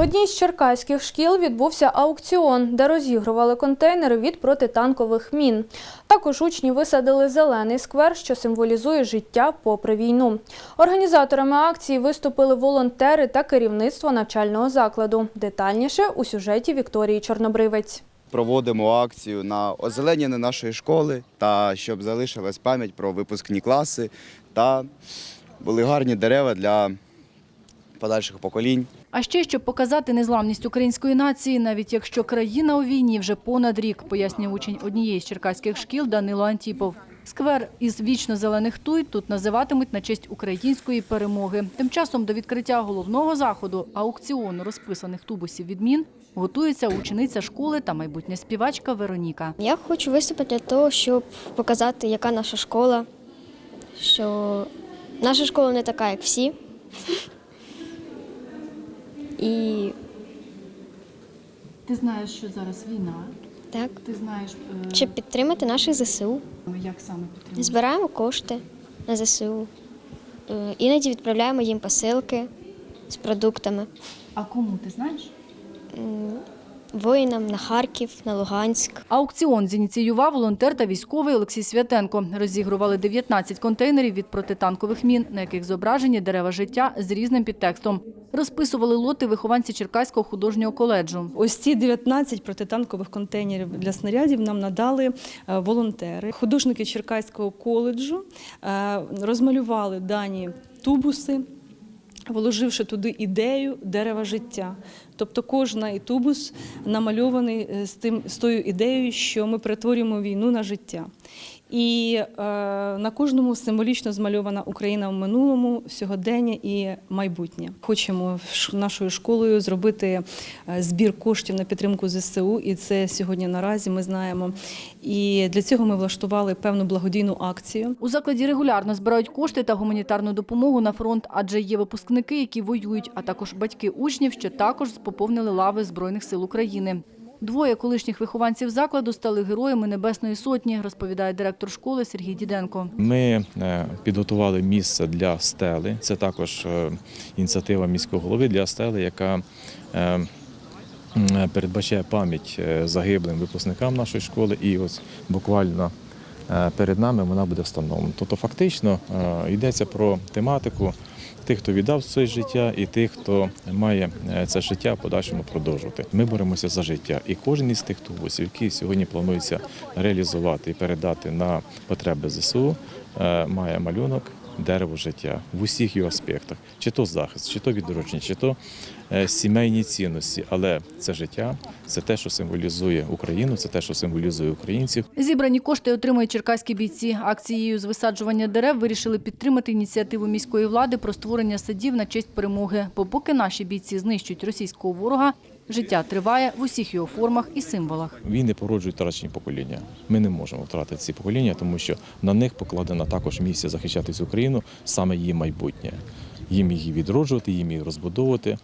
В одній з черкаських шкіл відбувся аукціон, де розігрували контейнери від протитанкових мін. Також учні висадили зелений сквер, що символізує життя попри війну. Організаторами акції виступили волонтери та керівництво навчального закладу. Детальніше у сюжеті Вікторії Чорнобривець. Проводимо акцію на озеленення нашої школи та щоб залишилась пам'ять про випускні класи та були гарні дерева для подальших поколінь. А ще щоб показати незламність української нації, навіть якщо країна у війні вже понад рік, пояснює учень однієї з черкаських шкіл Данило Антіпов. Сквер із вічно зелених туй тут називатимуть на честь української перемоги. Тим часом до відкриття головного заходу аукціону розписаних тубусів відмін готується учениця школи та майбутня співачка Вероніка. Я хочу виступити для того, щоб показати, яка наша школа, що наша школа не така, як всі. І Ти знаєш, що зараз війна. так, Ти знаєш, щоб підтримати наших ЗСУ. як саме підтримати. Збираємо кошти на ЗСУ. Е, Іноді відправляємо їм посилки з продуктами А кому ти знаєш? Воїнам на Харків, на Луганськ. Аукціон зініціював волонтер та військовий Олексій Святенко. Розігрували 19 контейнерів від протитанкових мін, на яких зображені дерева життя з різним підтекстом. Розписували лоти вихованці Черкаського художнього коледжу. Ось ці 19 протитанкових контейнерів для снарядів нам надали е, волонтери. Художники Черкаського коледжу е, розмалювали дані тубуси. Вложивши туди ідею дерева життя, тобто кожна тубус намальований е, з тим з тою ідеєю, що ми перетворюємо війну на життя. І е, на кожному символічно змальована Україна в минулому, сьогодення і майбутнє. Хочемо нашою школою зробити е, збір коштів на підтримку ЗСУ, і це сьогодні наразі ми знаємо. І для цього ми влаштували певну благодійну акцію. У закладі регулярно збирають кошти та гуманітарну допомогу на фронт, адже є випускники, які воюють, а також батьки учнів, що також поповнили лави Збройних сил України. Двоє колишніх вихованців закладу стали героями Небесної Сотні, розповідає директор школи Сергій Діденко. Ми е, підготували місце для стели. Це також е, ініціатива міського голови для стели, яка е, передбачає пам'ять загиблим випускникам нашої школи. І ось буквально перед нами вона буде встановлена. Тобто, фактично йдеться про тематику тих, хто віддав своє життя, і тих, хто має е, це життя подальшому продовжувати. Ми боремося за життя. І кожен із тих тубусів, які сьогодні планується реалізувати і передати на потреби ЗСУ, е, має малюнок дерево життя в усіх його аспектах, чи то захист, чи то відродження, чи то е, сімейні цінності. Але це життя, це те, що символізує Україну, це те, що символізує українців. Зібрані кошти отримують черкаські бійці. Акцією з висаджування дерев вирішили підтримати ініціативу міської влади про створення садів на честь перемоги. Бо поки наші бійці знищують російського ворога, життя триває в усіх його формах і символах. Війни породжують втрачені покоління. Ми не можемо втратити ці покоління, тому що на них покладена також місія захищати цю країну, саме її майбутнє. Їм її відроджувати, їм її розбудовувати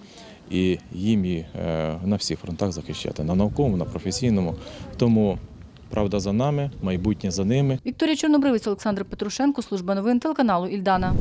і їм її е, на всіх фронтах захищати на науковому, на професійному. Тому правда за нами, майбутнє за ними. Вікторія Чорнобривець, Олександр Петрушенко, служба новин телеканалу Ільдана.